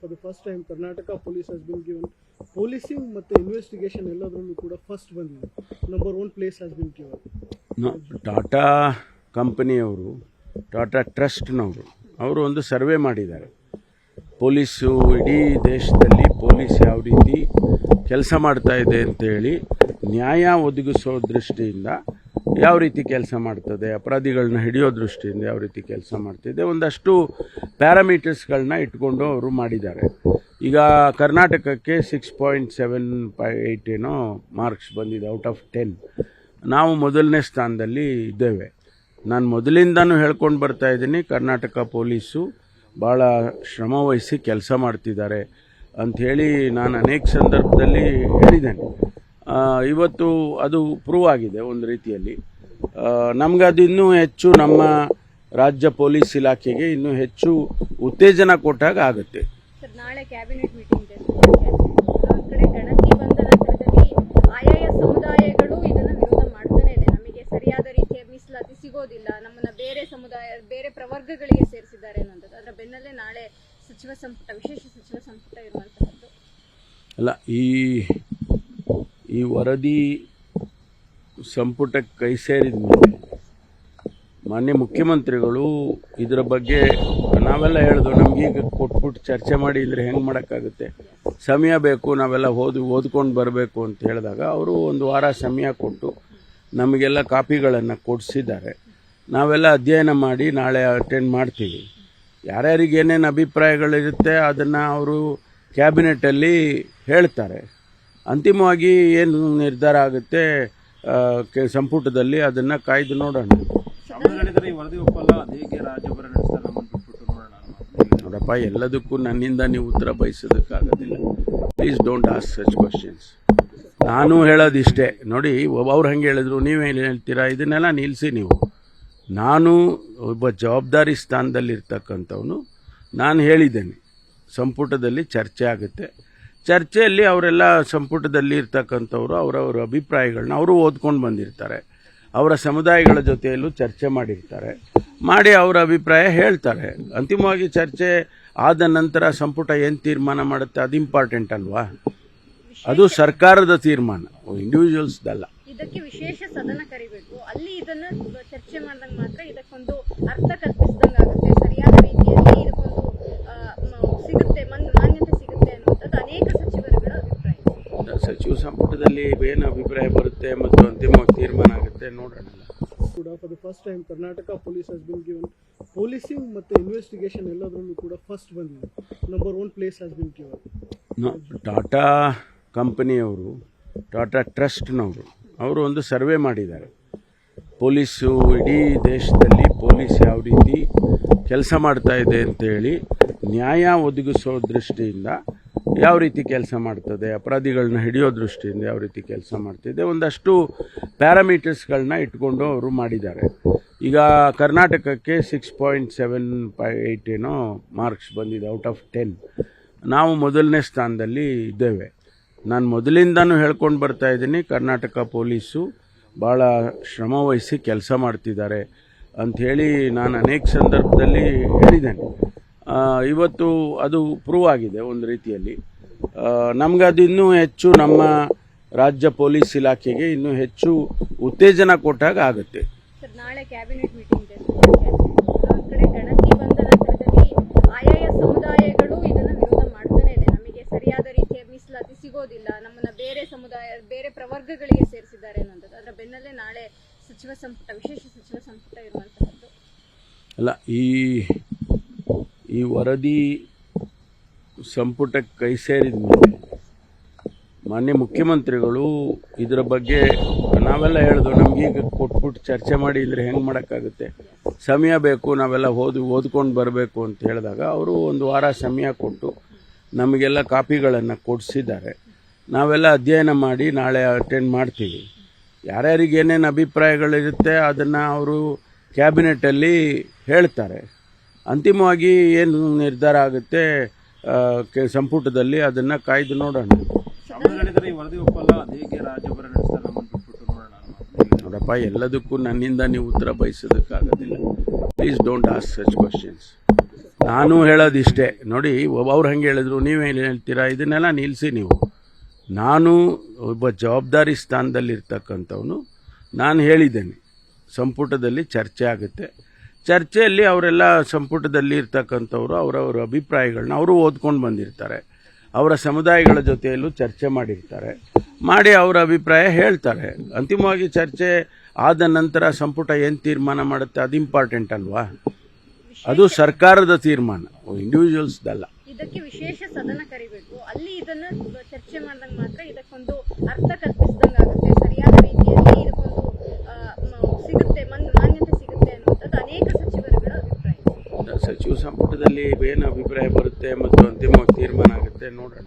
For the first time Karnataka police has been given policing ಮತ್ತು investigation ಎಲ್ಲದರಲ್ಲೂ ಕೂಡ first ಬಂದಿದೆ number one place has been given Tata ಕಂಪನಿಯವರು ಟಾಟಾ ಟ್ರಸ್ಟ್ನವರು ಅವರು ಒಂದು ಸರ್ವೆ ಮಾಡಿದ್ದಾರೆ. ಪೊಲೀಸು ಇಡೀ ದೇಶದಲ್ಲಿ ಪೊಲೀಸ್ ಯಾವ ರೀತಿ ಕೆಲಸ ಮಾಡ್ತಾ ಇದೆ ಅಂತೇಳಿ ನ್ಯಾಯ ಒದಗಿಸೋ ದೃಷ್ಟಿಯಿಂದ ಯಾವ ರೀತಿ ಕೆಲಸ ಮಾಡ್ತದೆ ಅಪರಾಧಿಗಳನ್ನ ಹಿಡಿಯೋ ದೃಷ್ಟಿಯಿಂದ ಯಾವ ರೀತಿ ಕೆಲಸ ಮಾಡ್ತಿದೆ, ಒಂದಷ್ಟು ಪ್ಯಾರಾಮೀಟರ್ಸ್ಗಳನ್ನ ಇಟ್ಕೊಂಡು ಅವರು ಮಾಡಿದ್ದಾರೆ. ಈಗ ಕರ್ನಾಟಕಕ್ಕೆ six point seven five eight ಏನೋ ಮಾರ್ಕ್ಸ್ ಬಂದಿದೆ, ಔಟ್ ಆಫ್ ಟೆನ್. ನಾವು ಮೊದಲನೇ ಸ್ಥಾನದಲ್ಲಿ ಇದ್ದೇವೆ. ನಾನು ಮೊದಲಿಂದನೂ ಹೇಳ್ಕೊಂಡು ಬರ್ತಾ ಇದ್ದೀನಿ, ಕರ್ನಾಟಕ ಪೊಲೀಸು ಭಾಳ ಶ್ರಮವಹಿಸಿ ಕೆಲಸ ಮಾಡ್ತಿದ್ದಾರೆ ಅಂಥೇಳಿ ನಾನು ಅನೇಕ ಸಂದರ್ಭದಲ್ಲಿ ಹೇಳಿದ್ದೇನೆ. ಇವತ್ತು ಅದು ಪ್ರೂವ್ ಆಗಿದೆ ಒಂದು ರೀತಿಯಲ್ಲಿ. ನಮಗದು ಇನ್ನೂ ಹೆಚ್ಚು ನಮ್ಮ ರಾಜ್ಯ ಪೊಲೀಸ್ ಇಲಾಖೆಗೆ ಇನ್ನೂ ಹೆಚ್ಚು ಉತ್ತೇಜನ ಕೊಟ್ಟಾಗ ಆಗುತ್ತೆ. ಸರ್ ನಾಳೆ ಕ್ಯಾಬಿನೆಟ್ ಮೀಟಿಂಗ್ ಇದೆ. ಕಡೆ ಗಣತಿ ಬಂದ ನಂತರದಲ್ಲಿ ಆಯಾಯ ಸಮುದಾಯಗಳು ಇದನ್ನ ವಿರೋಧ ಮಾಡ್ತಾನೆ ಇದೆ. ನಮಗೆ ಸರಿಯಾದ ರೀತಿಯ ಮೀಸಲಾತಿ ಸಿಗೋದಿಲ್ಲ. ನಮ್ಮನ್ನ ಬೇರೆ ಸಮುದಾಯ ಬೇರೆ ಪ್ರವರ್ಗಗಳಿಗೆ ಸೇರಿಸಿದ್ದಾರೆ ಅನ್ನೋದು ಅದರ ಬೆನ್ನಲ್ಲೇ ನಾಳೆ ಸಚಿವ ಸಂಪುಟ ವಿಶೇಷ ಸಚಿವ ಸಂಪುಟ ಇರುವಂತಹದ್ದು. ಅಲ್ಲ ಈ ಈ ವರದಿ ಸಂಪುಟಕ್ಕೆ ಕೈ ಸೇರಿದ ಮೇಲೆ ಮಾನ್ಯ ಮುಖ್ಯಮಂತ್ರಿಗಳು ಇದರ ಬಗ್ಗೆ ನಾವೆಲ್ಲ ಹೇಳಿದ್ವು ನಮಗೀಗ ಕೊಟ್ಬಿಟ್ಟು ಚರ್ಚೆ ಮಾಡಿ ಅಂದರೆ ಹೆಂಗೆ ಮಾಡೋಕ್ಕಾಗುತ್ತೆ? ಸಮಯ ಬೇಕು, ನಾವೆಲ್ಲ ಓದಿ, ಓದ್ಕೊಂಡು ಬರಬೇಕು ಅಂತ ಹೇಳಿದಾಗ ಅವರು ಒಂದು ವಾರ ಸಮಯ ಕೊಟ್ಟು ನಮಗೆಲ್ಲ ಕಾಪಿಗಳನ್ನು ಕೊಡಿಸಿದ್ದಾರೆ. ನಾವೆಲ್ಲ ಅಧ್ಯಯನ ಮಾಡಿ ನಾಳೆ ಅಟೆಂಡ್ ಮಾಡ್ತೀವಿ. ಯಾರ್ಯಾರಿಗೆ ಏನೇನು ಅಭಿಪ್ರಾಯಗಳಿರುತ್ತೆ ಅದನ್ನು ಅವರು ಕ್ಯಾಬಿನೆಟಲ್ಲಿ ಹೇಳ್ತಾರೆ. ಅಂತಿಮವಾಗಿ ಏನು ನಿರ್ಧಾರ ಆಗುತ್ತೆ? ಸಂಪುಟದಲ್ಲಿ ಅದನ್ನು ಕಾಯ್ದು ನೋಡೋಣ. ನೋಡಪ್ಪ ಎಲ್ಲದಕ್ಕೂ ನನ್ನಿಂದ ನೀವು ಉತ್ತರ ಬಯಸೋದಕ್ಕಾಗೋದಿಲ್ಲ. Please don't ask such questions ನಾನು ಹೇಳೋದಿಷ್ಟೇ. ನೋಡಿ ಒಬ್ಬ- ಅವ್ರು ಹಂಗೆ ಹೇಳಿದ್ರು ನೀವೇನು ಹೇಳ್ತೀರಾ? ಇದನ್ನೆಲ್ಲ ನಿಲ್ಲಿಸಿ ನೀವು. ನಾನು ಒಬ್ಬ ಜವಾಬ್ದಾರಿ ಸ್ಥಾನದಲ್ಲಿರ್ತಕ್ಕಂಥವನು. ನಾನು ಹೇಳಿದ್ದೇನೆ ಸಂಪುಟದಲ್ಲಿ ಚರ್ಚೆ ಆಗುತ್ತೆ. ಚರ್ಚೆಯಲ್ಲಿ ಅವರೆಲ್ಲ ಸಂಪುಟದಲ್ಲಿ ಇರ್ತಕ್ಕಂಥವ್ರು, ಅವರವರ ಅಭಿಪ್ರಾಯಗಳನ್ನ ಅವರು ಓದ್ಕೊಂಡು ಬಂದಿರ್ತಾರೆ. ಅವರ ಸಮುದಾಯಗಳ ಜೊತೆಯಲ್ಲೂ ಚರ್ಚೆ ಮಾಡಿರ್ತಾರೆ. ಮಾಡಿ ಅವರ ಅಭಿಪ್ರಾಯ ಹೇಳ್ತಾರೆ. ಅಂತಿಮವಾಗಿ ಚರ್ಚೆ ಆದ ನಂತರ ಸಂಪುಟ ಏನು ತೀರ್ಮಾನ ಮಾಡುತ್ತೆ ಅದು ಇಂಪಾರ್ಟೆಂಟ್ ಅಲ್ವಾ? ಅದು ಸರ್ಕಾರದ ತೀರ್ಮಾನ ಇಂಡಿವಿಜುವಲ್ಸ್ದಲ್ಲ ಇದಕ್ಕೆ ವಿಶೇಷ ಸದನ ಕರಿಬೇಕು. ಅಲ್ಲಿ ಇದನ್ನ ಚರ್ಚೆ ಮಾಡಿದಾಗ ಮಾತ್ರ ಇದಕ್ಕೊಂದು ಅರ್ಥ ಕಲ್ಪಿಸಿದಂಗೆ ಆಗುತ್ತೆ. ಸಂಪುಟದಲ್ಲಿ ಏನು ಅಭಿಪ್ರಾಯ ಬರುತ್ತೆ ಮತ್ತು ಅಂತಿಮ ತೀರ್ಮಾನ ಆಗುತ್ತೆ ನೋಡೋಣ. ಕೂಡ for the first time Karnataka police has been given policing ಮತ್ತು ಇನ್ವೆಸ್ಟಿಗೇಷನ್ ಎಲ್ಲದರಲ್ಲೂ ಕೂಡ ಫಸ್ಟ್ ಬಂದಿದೆ. Number one place has been given Tata ಕಂಪನಿಯವರು ಟಾಟಾ ಟ್ರಸ್ಟ್ನವರು ಅವರು ಒಂದು ಸರ್ವೆ ಮಾಡಿದ್ದಾರೆ. ಪೊಲೀಸು ಇಡೀ ದೇಶದಲ್ಲಿ ಪೊಲೀಸ್ ಯಾವ ರೀತಿ ಕೆಲಸ ಮಾಡ್ತಾ ಇದೆ ಅಂತೇಳಿ ನ್ಯಾಯ ಒದಗಿಸೋ ದೃಷ್ಟಿಯಿಂದ ಯಾವ ರೀತಿ ಕೆಲಸ ಮಾಡ್ತದೆ ಅಪರಾಧಿಗಳನ್ನ ಹಿಡಿಯೋ ದೃಷ್ಟಿಯಿಂದ ಯಾವ ರೀತಿ ಕೆಲಸ ಮಾಡ್ತಿದೆ, ಒಂದಷ್ಟು ಪ್ಯಾರಾಮೀಟರ್ಸ್ಗಳನ್ನ ಇಟ್ಕೊಂಡು ಅವರು ಮಾಡಿದ್ದಾರೆ. ಈಗ ಕರ್ನಾಟಕಕ್ಕೆ six point seven five eight ಏನೋ ಮಾರ್ಕ್ಸ್ ಬಂದಿದೆ, ಔಟ್ ಆಫ್ ಟೆನ್. ನಾವು ಮೊದಲನೇ ಸ್ಥಾನದಲ್ಲಿ ಇದ್ದೇವೆ. ನಾನು ಮೊದಲಿಂದನೂ ಹೇಳ್ಕೊಂಡು ಬರ್ತಾ ಇದ್ದೀನಿ, ಕರ್ನಾಟಕ ಪೊಲೀಸು ಭಾಳ ಶ್ರಮವಹಿಸಿ ಕೆಲಸ ಮಾಡ್ತಿದ್ದಾರೆ ಅಂಥೇಳಿ ನಾನು ಅನೇಕ ಸಂದರ್ಭದಲ್ಲಿ ಹೇಳಿದ್ದೇನೆ. ಇವತ್ತು ಅದು ಪ್ರೂವ್ ಆಗಿದೆ ಒಂದು ರೀತಿಯಲ್ಲಿ. ನಮಗದು ಇನ್ನೂ ಹೆಚ್ಚು ನಮ್ಮ ರಾಜ್ಯ ಪೊಲೀಸ್ ಇಲಾಖೆಗೆ ಇನ್ನೂ ಹೆಚ್ಚು ಉತ್ತೇಜನ ಕೊಟ್ಟಾಗ ಆಗುತ್ತೆ. ಸರ್ ನಾಳೆ ಕ್ಯಾಬಿನೆಟ್ ಮೀಟಿಂಗ್ ಇದೆ. ಗಣತಿ ನಂತರದಲ್ಲಿ ಆಯಾಯ ಸಮುದಾಯಗಳು ಇದನ್ನ ವಿರೋಧ ಮಾಡ್ತಾನೆ ಇದೆ. ನಮಗೆ ಸರಿಯಾದ ರೀತಿಯ ಮೀಸಲಾತಿ ಸಿಗೋದಿಲ್ಲ. ನಮ್ಮನ್ನ ಬೇರೆ ಸಮುದಾಯ ಬೇರೆ ಪ್ರವರ್ಗಗಳಿಗೆ ಸೇರಿಸಿದ್ದಾರೆ ಅನ್ನೋದು ಅದರ ಬೆನ್ನಲ್ಲೇ ನಾಳೆ ಸಚಿವ ಸಂಪುಟ ವಿಶೇಷ ಸಚಿವ ಸಂಪುಟ ಇರುವಂತಹದ್ದು. ಅಲ್ಲ ಈ ಈ ವರದಿ ಸಂಪುಟಕ್ಕೆ ಕೈ ಸೇರಿದ ಮೇಲೆ ಮಾನ್ಯ ಮುಖ್ಯಮಂತ್ರಿಗಳು ಇದರ ಬಗ್ಗೆ ನಾವೆಲ್ಲ ಹೇಳಿದ್ವು ನಮಗೀಗ ಕೊಟ್ಬಿಟ್ಟು ಚರ್ಚೆ ಮಾಡಿ ಅಂದರೆ ಹೆಂಗೆ ಮಾಡೋಕ್ಕಾಗುತ್ತೆ? ಸಮಯ ಬೇಕು, ನಾವೆಲ್ಲ ಓದಿ, ಓದ್ಕೊಂಡು ಬರಬೇಕು ಅಂತ ಹೇಳಿದಾಗ ಅವರು ಒಂದು ವಾರ ಸಮಯ ಕೊಟ್ಟು ನಮಗೆಲ್ಲ ಕಾಪಿಗಳನ್ನು ಕೊಡಿಸಿದ್ದಾರೆ. ನಾವೆಲ್ಲ ಅಧ್ಯಯನ ಮಾಡಿ ನಾಳೆ ಅಟೆಂಡ್ ಮಾಡ್ತೀವಿ. ಯಾರ್ಯಾರಿಗೆ ಏನೇನು ಅಭಿಪ್ರಾಯಗಳಿರುತ್ತೆ ಅದನ್ನು ಅವರು ಕ್ಯಾಬಿನೆಟಲ್ಲಿ ಹೇಳ್ತಾರೆ. ಅಂತಿಮವಾಗಿ ಏನು ನಿರ್ಧಾರ ಆಗುತ್ತೆ ಸಂಪುಟದಲ್ಲಿ ಅದನ್ನು ಕಾಯ್ದು ನೋಡೋಣ. ನೋಡಪ್ಪ ಎಲ್ಲದಕ್ಕೂ ನನ್ನಿಂದ ನೀವು ಉತ್ತರ ಬಯಸೋದಕ್ಕಾಗೋದಿಲ್ಲ. Please don't ask such questions ನಾನು ಹೇಳೋದಿಷ್ಟೇ. ನೋಡಿ ಒಬ್ಬ- ಅವ್ರು ಹಂಗೆ ಹೇಳಿದ್ರು ನೀವೇನು ಹೇಳ್ತೀರಾ? ಇದನ್ನೆಲ್ಲ ನಿಲ್ಲಿಸಿ ನೀವು. ನಾನು ಒಬ್ಬ ಜವಾಬ್ದಾರಿ ಸ್ಥಾನದಲ್ಲಿರ್ತಕ್ಕಂಥವನು. ನಾನು ಹೇಳಿದ್ದೇನೆ ಸಂಪುಟದಲ್ಲಿ ಚರ್ಚೆ ಆಗುತ್ತೆ. ಚರ್ಚೆಯಲ್ಲಿ ಅವರೆಲ್ಲ ಸಂಪುಟದಲ್ಲಿ ಇರ್ತಕ್ಕಂಥವ್ರು, ಅವರವರ ಅಭಿಪ್ರಾಯಗಳನ್ನ ಅವರು ಓದ್ಕೊಂಡು ಬಂದಿರ್ತಾರೆ. ಅವರ ಸಮುದಾಯಗಳ ಜೊತೆಯಲ್ಲೂ ಚರ್ಚೆ ಮಾಡಿರ್ತಾರೆ. ಮಾಡಿ ಅವರ ಅಭಿಪ್ರಾಯ ಹೇಳ್ತಾರೆ. ಅಂತಿಮವಾಗಿ ಚರ್ಚೆ ಆದ ನಂತರ ಸಂಪುಟ ಏನು ತೀರ್ಮಾನ ಮಾಡುತ್ತೆ ಅದು ಇಂಪಾರ್ಟೆಂಟ್ ಅಲ್ವಾ? ಅದು ಸರ್ಕಾರದ ತೀರ್ಮಾನ ಇಂಡಿವಿಜುವಲ್ಸ್ದಲ್ಲ ಇದಕ್ಕೆ ವಿಶೇಷ ಸದನ ಕರಿಬೇಕು. ಅಲ್ಲಿ ಇದನ್ನ ಚರ್ಚೆ ಮಾಡಿದಾಗ ಮಾತ್ರ ಇದಕ್ಕೊಂದು ಅರ್ಥ ಕಲ್ಪಿಸಿದಂಗೆ ಆಗುತ್ತೆ ಸರಿಯಾದ ರೀತಿಯಲ್ಲಿ ಸಚಿವ ಏನು ಅಭಿಪ್ರಾಯ ಬರುತ್ತೆ ಮತ್ತು ಅಂತಿಮವಾಗಿ ತೀರ್ಮಾನ ಆಗುತ್ತೆ ನೋಡೋಣ.